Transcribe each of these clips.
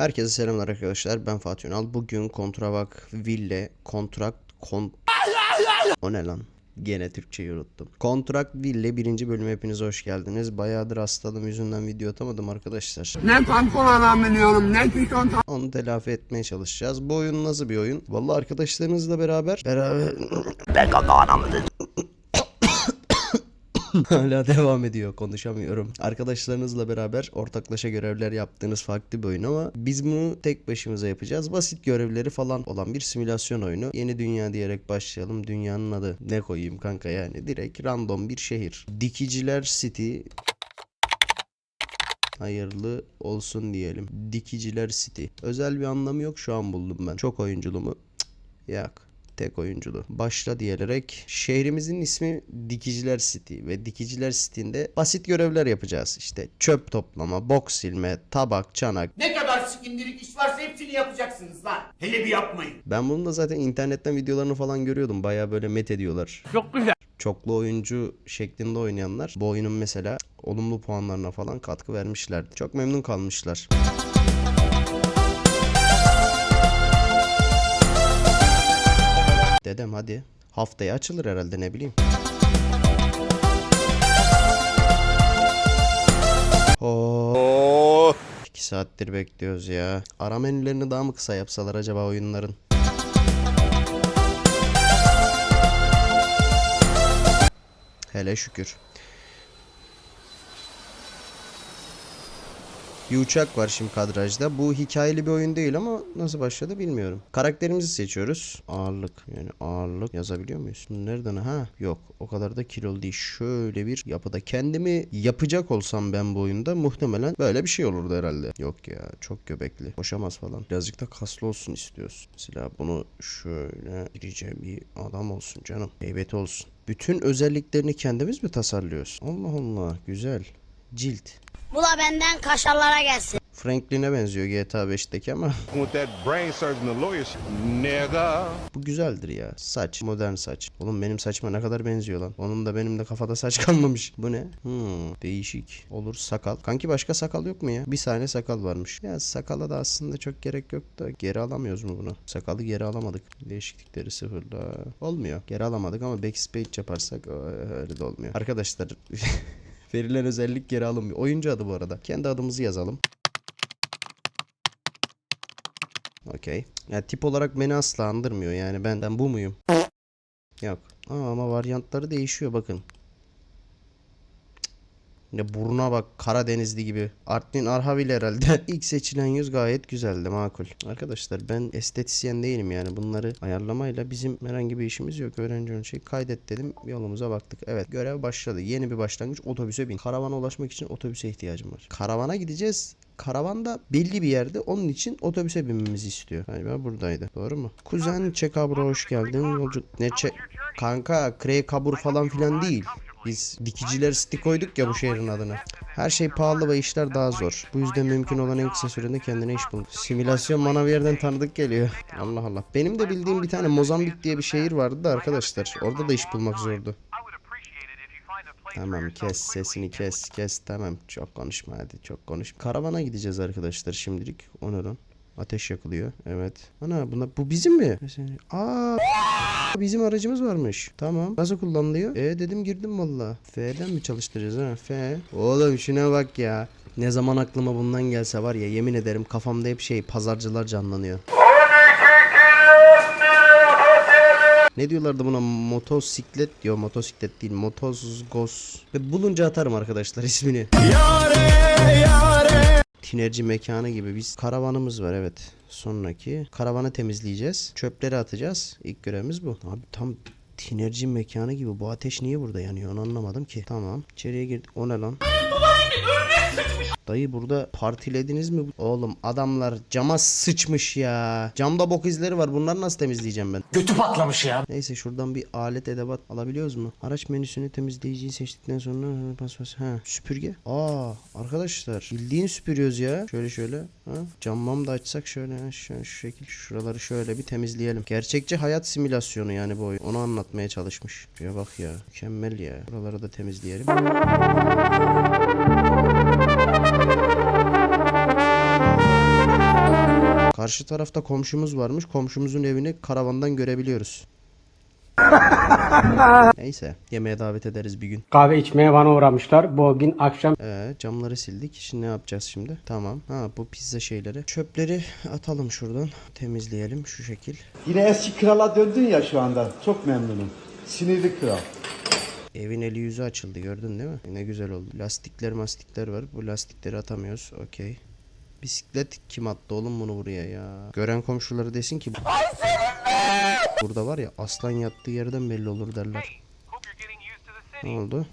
Herkese selamlar arkadaşlar. Ben Fatih Ünal. Bugün Kontravak Ville Kontrakt Kon... O ne lan? Gene Türkçeyi unuttum. Kontrakt Ville birinci bölüme hepiniz hoş geldiniz. Bayağıdır hastalığım yüzünden video atamadım arkadaşlar. Ne pantolon anlamıyorum, ne tişört Onu telafi etmeye çalışacağız. Bu oyun nasıl bir oyun? Vallahi arkadaşlarınızla beraber beraber Hala devam ediyor konuşamıyorum. Arkadaşlarınızla beraber ortaklaşa görevler yaptığınız farklı bir oyun ama biz bunu tek başımıza yapacağız. Basit görevleri falan olan bir simülasyon oyunu. Yeni dünya diyerek başlayalım. Dünyanın adı ne koyayım kanka yani direkt random bir şehir. Dikiciler City Hayırlı olsun diyelim. Dikiciler City. Özel bir anlamı yok şu an buldum ben. Çok oyunculu mu? Cık, Yok. Tek oyunculu. Başla diyerek şehrimizin ismi Dikiciler City ve Dikiciler City'nde basit görevler yapacağız. İşte çöp toplama, bok silme, tabak, çanak. Ne kadar sikindirik iş varsa hepsini yapacaksınız lan. Hele bir yapmayın. Ben bunun da zaten internetten videolarını falan görüyordum. Baya böyle met ediyorlar. Çok güzel. Çoklu oyuncu şeklinde oynayanlar bu oyunun mesela olumlu puanlarına falan katkı vermişler. Çok memnun kalmışlar. Dedem hadi. Haftaya açılır herhalde ne bileyim. Oo. 2 saattir bekliyoruz ya. Ara menülerini daha mı kısa yapsalar acaba oyunların? Hele şükür. Bir uçak var şimdi kadrajda. Bu hikayeli bir oyun değil ama nasıl başladı bilmiyorum. Karakterimizi seçiyoruz. Ağırlık yani ağırlık yazabiliyor muyuz? Nereden ha? Yok o kadar da kilolu değil. Şöyle bir yapıda. Kendimi yapacak olsam ben bu oyunda muhtemelen böyle bir şey olurdu herhalde. Yok ya çok göbekli. Koşamaz falan. Birazcık da kaslı olsun istiyoruz. Mesela bunu şöyle irice bir adam olsun canım. Heybeti olsun. Bütün özelliklerini kendimiz mi tasarlıyoruz? Allah Allah güzel. Cilt. Bu da benden kaşarlara gelsin. Franklin'e benziyor GTA 5'teki ama bu güzeldir ya. Saç, modern saç. Oğlum benim saçma ne kadar benziyor lan. Onun da benim de kafada saç kalmamış. Bu ne? Hmm, değişik. Olur sakal. Kanki başka sakal yok mu ya? Bir saniye sakal varmış. Ya sakala da aslında çok gerek yok da geri alamıyoruz mu bunu? Sakalı geri alamadık. Değişiklikleri sıfırla. Olmuyor. Geri alamadık ama backspace yaparsak e, öyle de olmuyor. Arkadaşlar verilen özellik geri alınmıyor. Oyuncu adı bu arada. Kendi adımızı yazalım. Okey. Ya tip olarak beni asla andırmıyor yani benden bu muyum? Yok. Aa, ama varyantları değişiyor bakın. Ya buruna bak Karadenizli gibi. Artvin Arhavili herhalde. İlk seçilen yüz gayet güzeldi makul. Arkadaşlar ben estetisyen değilim yani bunları ayarlamayla bizim herhangi bir işimiz yok. Öğrenci şey kaydet dedim yolumuza baktık. Evet görev başladı. Yeni bir başlangıç otobüse bin. Karavana ulaşmak için otobüse ihtiyacım var. Karavana gideceğiz. Karavan da belli bir yerde. Onun için otobüse binmemizi istiyor. Galiba buradaydı. Doğru mu? Kuzen Çekabra hoş geldin. Yolcu... Ne çe... Kanka Krey Kabur falan filan değil. Biz dikiciler siti koyduk ya bu şehrin adına. Her şey pahalı ve işler daha zor. Bu yüzden mümkün olan en kısa sürede kendine iş bul. Simülasyon bana bir yerden tanıdık geliyor. Allah Allah. Benim de bildiğim bir tane Mozambik diye bir şehir vardı da arkadaşlar. Orada da iş bulmak zordu. Tamam kes sesini kes kes tamam çok konuşma hadi çok konuş. Karavana gideceğiz arkadaşlar şimdilik. O ne lan? Ateş yakılıyor. Evet. Ana buna bu bizim mi? Aa bizim aracımız varmış. Tamam. Nasıl kullanılıyor? E dedim girdim valla. F'den mi çalıştıracağız ha? F. Oğlum şuna bak ya. Ne zaman aklıma bundan gelse var ya yemin ederim kafamda hep şey pazarcılar canlanıyor. Ne diyorlardı buna? Motosiklet diyor. Motosiklet değil. Motozgos. Ve bulunca atarım arkadaşlar ismini. Tinerci mekanı gibi biz karavanımız var evet. Sonraki karavanı temizleyeceğiz. Çöpleri atacağız. İlk görevimiz bu. Abi tam tinerci mekanı gibi. Bu ateş niye burada yanıyor onu anlamadım ki. Tamam. İçeriye girdik. O ne lan? Dayı burada partilediniz mi? Oğlum adamlar cama sıçmış ya. Camda bok izleri var. Bunları nasıl temizleyeceğim ben? Götü patlamış ya. Neyse şuradan bir alet edevat alabiliyoruz mu? Araç menüsünü temizleyiciyi seçtikten sonra pas pas ha süpürge. Aa arkadaşlar bildiğin süpürüyoruz ya. Şöyle şöyle ha camam da açsak şöyle ha, şu, şu şekil şuraları şöyle bir temizleyelim. Gerçekçi hayat simülasyonu yani bu oyun. Onu anlatmaya çalışmış. Şuraya bak ya. Mükemmel ya. Buraları da temizleyelim. Karşı tarafta komşumuz varmış. Komşumuzun evini karavandan görebiliyoruz. Neyse yemeğe davet ederiz bir gün. Kahve içmeye bana uğramışlar. Bugün akşam Ee, camları sildik. Şimdi ne yapacağız şimdi? Tamam. Ha bu pizza şeyleri. Çöpleri atalım şuradan. Temizleyelim şu şekil. Yine eski krala döndün ya şu anda. Çok memnunum. Sinirli kral. Evin eli yüzü açıldı gördün değil mi? Ne güzel oldu. Lastikler mastikler var. Bu lastikleri atamıyoruz. Okey. Bisiklet kim attı oğlum bunu buraya ya? Gören komşuları desin ki Burada var ya aslan yattığı yerden belli olur derler. Ne oldu?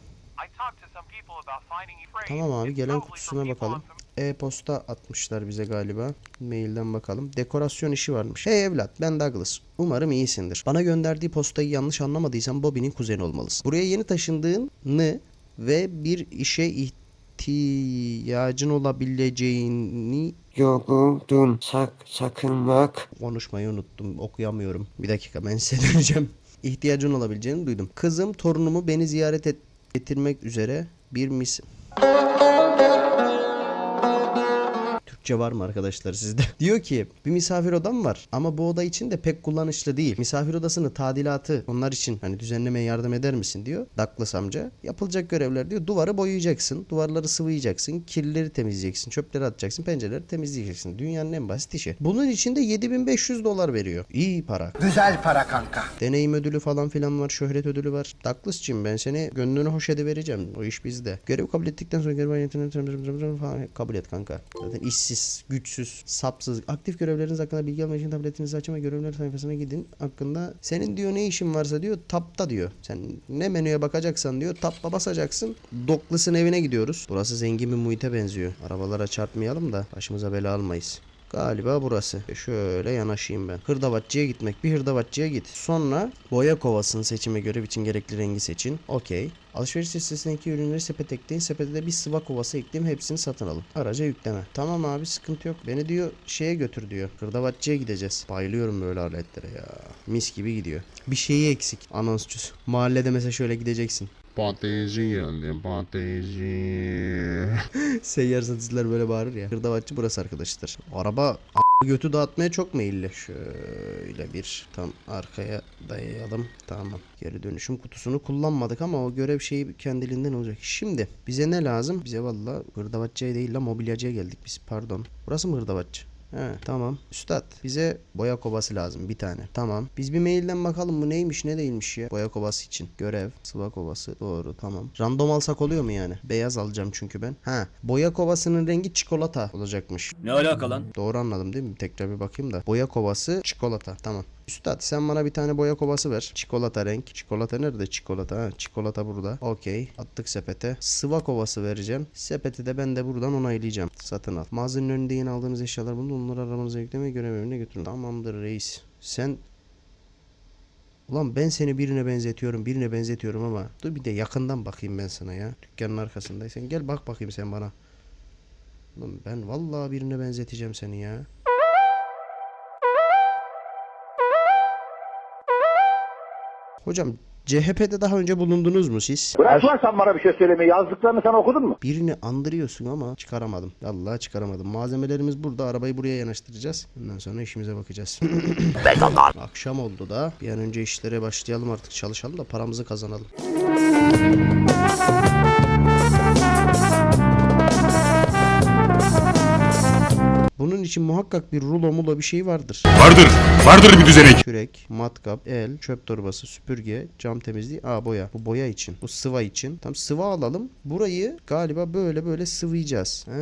Tamam abi gelen kutusuna bakalım. E-posta atmışlar bize galiba. Mailden bakalım. Dekorasyon işi varmış. Hey evlat ben Douglas. Umarım iyisindir. Bana gönderdiği postayı yanlış anlamadıysan Bobby'nin kuzeni olmalısın. Buraya yeni taşındığını ve bir işe ihtiyacın olabileceğini Yoruldun sak sakınmak konuşmayı unuttum. Okuyamıyorum. Bir dakika ben size döneceğim. İhtiyacın olabileceğini duydum. Kızım torunumu beni ziyaret et getirmek üzere bir mis... Türkçe var mı arkadaşlar sizde? Diyor ki bir misafir odam var ama bu oda için de pek kullanışlı değil. Misafir odasını tadilatı onlar için hani düzenlemeye yardım eder misin diyor. Douglas amca. Yapılacak görevler diyor. Duvarı boyayacaksın. Duvarları sıvayacaksın. Kirlileri temizleyeceksin. Çöpleri atacaksın. Pencereleri temizleyeceksin. Dünyanın en basit işi. Bunun için de 7500 dolar veriyor. İyi para. Güzel para kanka. Deneyim ödülü falan filan var. Şöhret ödülü var. Douglas'cığım ben seni gönlünü hoş vereceğim. O iş bizde. Görev kabul ettikten sonra görev falan kabul et kanka. Zaten işsiz, güçsüz, sapsız. Aktif görevleriniz hakkında bilgi almak için tabletinizi açın ve görevler sayfasına gidin. Hakkında senin diyor ne işin varsa diyor tapta diyor. Sen ne menüye bakacaksan diyor tappa basacaksın. Douglas'ın evine gidiyoruz. Burası zengin bir muhite benziyor. Arabalara çarpmayalım da başımıza bela almayız. Galiba burası. E Şöyle yanaşayım ben. Hırdavatçıya gitmek. Bir hırdavatçıya git. Sonra boya kovasını seçime göre için gerekli rengi seçin. Okey. Alışveriş listesindeki ürünleri sepet ekleyin. Sepete de bir sıva kovası ekleyin. Hepsini satın alın. Araca yükleme. Tamam abi sıkıntı yok. Beni diyor şeye götür diyor. Hırdavatçıya gideceğiz. Bayılıyorum böyle aletlere ya. Mis gibi gidiyor. Bir şeyi eksik. Anonsçusu. Mahallede mesela şöyle gideceksin. Pantezi geldi, pantezi. Seyyar satıcılar böyle bağırır ya. Hırdavatçı burası arkadaşlar. Araba götü dağıtmaya çok meyilli. Şöyle bir tam arkaya dayayalım. Tamam. Geri dönüşüm kutusunu kullanmadık ama o görev şeyi kendiliğinden olacak. Şimdi bize ne lazım? Bize valla hırdavatçıya değil la mobilyacıya geldik biz. Pardon. Burası mı hırdavatçı? He, tamam. Üstad bize boya kovası lazım bir tane. Tamam. Biz bir mailden bakalım bu neymiş ne değilmiş ya. Boya kovası için. Görev. Sıva kovası. Doğru tamam. Random alsak oluyor mu yani? Beyaz alacağım çünkü ben. Ha. Boya kovasının rengi çikolata olacakmış. Ne alaka lan? Doğru anladım değil mi? Tekrar bir bakayım da. Boya kovası çikolata. Tamam. Üstad sen bana bir tane boya kovası ver. Çikolata renk. Çikolata nerede çikolata? Ha, çikolata burada. Okey. Attık sepete. Sıva kovası vereceğim. Sepeti de ben de buradan onaylayacağım. Satın al. Mağazanın önünde yeni aldığınız eşyalar bulun. Onları arabanıza yüklemeye görev evine götürün. Tamamdır reis. Sen Ulan ben seni birine benzetiyorum, birine benzetiyorum ama dur bir de yakından bakayım ben sana ya. Dükkanın arkasındaysan gel bak bakayım sen bana. Ulan ben vallahi birine benzeteceğim seni ya. Hocam CHP'de daha önce bulundunuz mu siz? Bırak lan sen bana bir şey söylemeyi. Yazdıklarını sen okudun mu? Birini andırıyorsun ama çıkaramadım. Vallahi çıkaramadım. Malzemelerimiz burada. Arabayı buraya yanaştıracağız. Ondan sonra işimize bakacağız. Akşam oldu da. Bir an önce işlere başlayalım artık. Çalışalım da paramızı kazanalım. İçin muhakkak bir rulo mulo bir şey vardır. Vardır, vardır bir düzenek. Kürek, matkap, el, çöp torbası, süpürge, cam temizliği. Aa boya. Bu boya için. Bu sıva için. Tam sıva alalım. Burayı galiba böyle böyle sıvayacağız. Ha,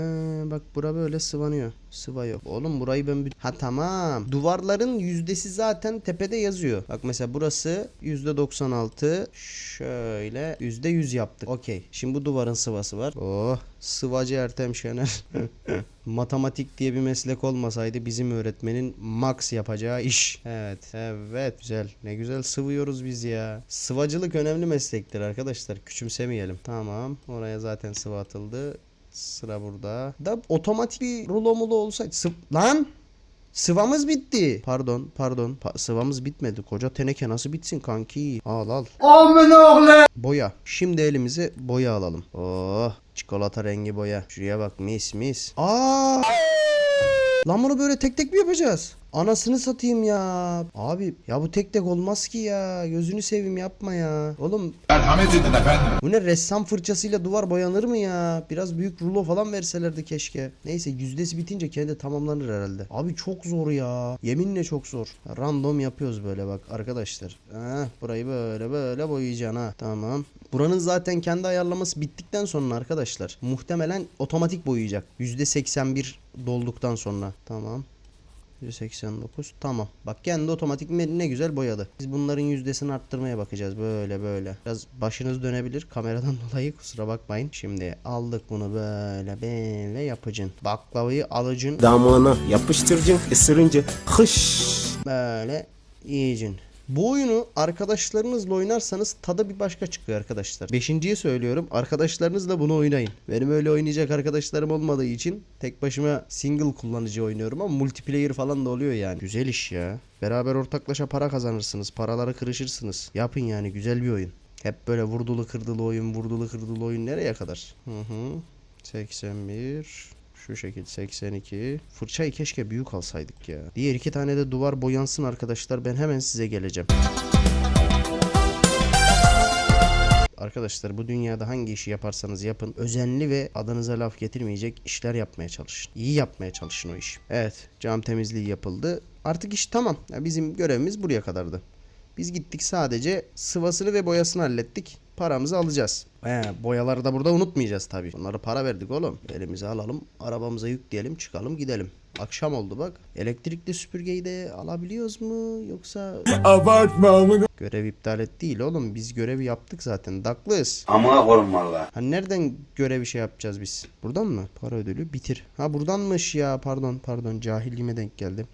bak bura böyle sıvanıyor. Sıva yok. Oğlum burayı ben... bir- Ha tamam. Duvarların yüzdesi zaten tepede yazıyor. Bak mesela burası %96. Şöyle %100 yaptık. Okey. Şimdi bu duvarın sıvası var. Oh. Sıvacı Ertem Şener. Matematik diye bir meslek olmasaydı bizim öğretmenin max yapacağı iş. Evet, evet güzel. Ne güzel sıvıyoruz biz ya. Sıvacılık önemli meslektir arkadaşlar. Küçümsemeyelim. Tamam. Oraya zaten sıvı atıldı. Sıra burada. Da otomatik bir rulo mulo olsaydı. Sıv Lan! Sıvamız bitti. Pardon, pardon. Pa- sıvamız bitmedi. Koca teneke nasıl bitsin kanki? Al al. Boya. Şimdi elimize boya alalım. Oh, çikolata rengi boya. Şuraya bak mis mis. Aa! Lan bunu böyle tek tek mi yapacağız? Anasını satayım ya. Abi ya bu tek tek olmaz ki ya. Gözünü seveyim yapma ya. Oğlum Merhamet edin efendim. bu ne ressam fırçasıyla duvar boyanır mı ya? Biraz büyük rulo falan verselerdi keşke. Neyse yüzdesi bitince kendi tamamlanır herhalde. Abi çok zor ya. Yeminle çok zor. Random yapıyoruz böyle bak arkadaşlar. Heh, burayı böyle böyle boyayacaksın ha. Tamam. Buranın zaten kendi ayarlaması bittikten sonra arkadaşlar muhtemelen otomatik boyayacak. %81 dolduktan sonra. Tamam. 189 tamam. Bak kendi otomatik ne güzel boyadı. Biz bunların yüzdesini arttırmaya bakacağız böyle böyle. Biraz başınız dönebilir kameradan dolayı kusura bakmayın. Şimdi aldık bunu böyle böyle yapacaksın. Baklavayı alacaksın Damağına yapıştıracaksın, ısırınca hış. böyle yiyeceksin. Bu oyunu arkadaşlarınızla oynarsanız tadı bir başka çıkıyor arkadaşlar. Beşinciye söylüyorum arkadaşlarınızla bunu oynayın. Benim öyle oynayacak arkadaşlarım olmadığı için tek başıma single kullanıcı oynuyorum ama multiplayer falan da oluyor yani. Güzel iş ya. Beraber ortaklaşa para kazanırsınız. Paraları kırışırsınız. Yapın yani güzel bir oyun. Hep böyle vurdulu kırdılı oyun, vurdulu kırdılı oyun nereye kadar? Hı hı. 81 şu şekil 82. Fırçayı keşke büyük alsaydık ya. Diğer iki tane de duvar boyansın arkadaşlar. Ben hemen size geleceğim. Arkadaşlar bu dünyada hangi işi yaparsanız yapın özenli ve adınıza laf getirmeyecek işler yapmaya çalışın. İyi yapmaya çalışın o iş. Evet cam temizliği yapıldı. Artık iş tamam. Ya bizim görevimiz buraya kadardı. Biz gittik sadece sıvasını ve boyasını hallettik. Paramızı alacağız. He, boyaları da burada unutmayacağız tabii. Bunları para verdik oğlum. Elimize alalım, arabamıza yükleyelim, çıkalım gidelim. Akşam oldu bak. Elektrikli süpürgeyi de alabiliyoruz mu yoksa... Abartma amına. Görev iptal et değil oğlum. Biz görevi yaptık zaten. Daklıyız. Amına koyun valla. Ha nereden görevi şey yapacağız biz? Buradan mı? Para ödülü bitir. Ha buradanmış ya. Pardon pardon. Cahilliğime denk geldi.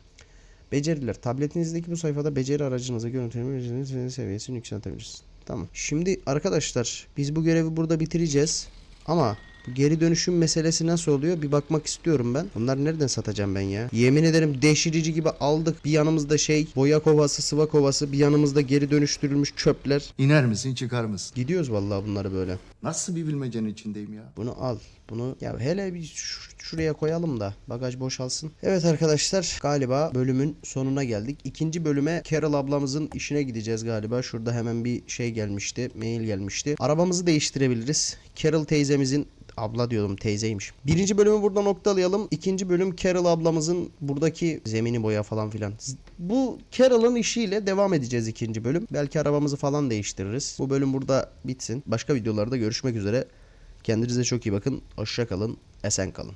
Beceriler. Tabletinizdeki bu sayfada beceri aracınıza görüntüleme seviyesini yükseltebilirsiniz. Tamam. Şimdi arkadaşlar biz bu görevi burada bitireceğiz. Ama bu geri dönüşüm meselesi nasıl oluyor? Bir bakmak istiyorum ben. Bunları nereden satacağım ben ya? Yemin ederim deşirici gibi aldık. Bir yanımızda şey boya kovası, sıva kovası. Bir yanımızda geri dönüştürülmüş çöpler. İner misin çıkar mısın? Gidiyoruz vallahi bunları böyle. Nasıl bir bilmecenin içindeyim ya? Bunu al. Bunu ya hele bir şuraya koyalım da bagaj boşalsın. Evet arkadaşlar galiba bölümün sonuna geldik. İkinci bölüme Carol ablamızın işine gideceğiz galiba. Şurada hemen bir şey gelmişti. Mail gelmişti. Arabamızı değiştirebiliriz. Carol teyzemizin Abla diyordum teyzeymiş. Birinci bölümü burada noktalayalım. İkinci bölüm Carol ablamızın buradaki zemini boya falan filan. Bu Carol'ın işiyle devam edeceğiz ikinci bölüm. Belki arabamızı falan değiştiririz. Bu bölüm burada bitsin. Başka videolarda görüşmek üzere. Kendinize çok iyi bakın. Hoşça kalın. Esen kalın.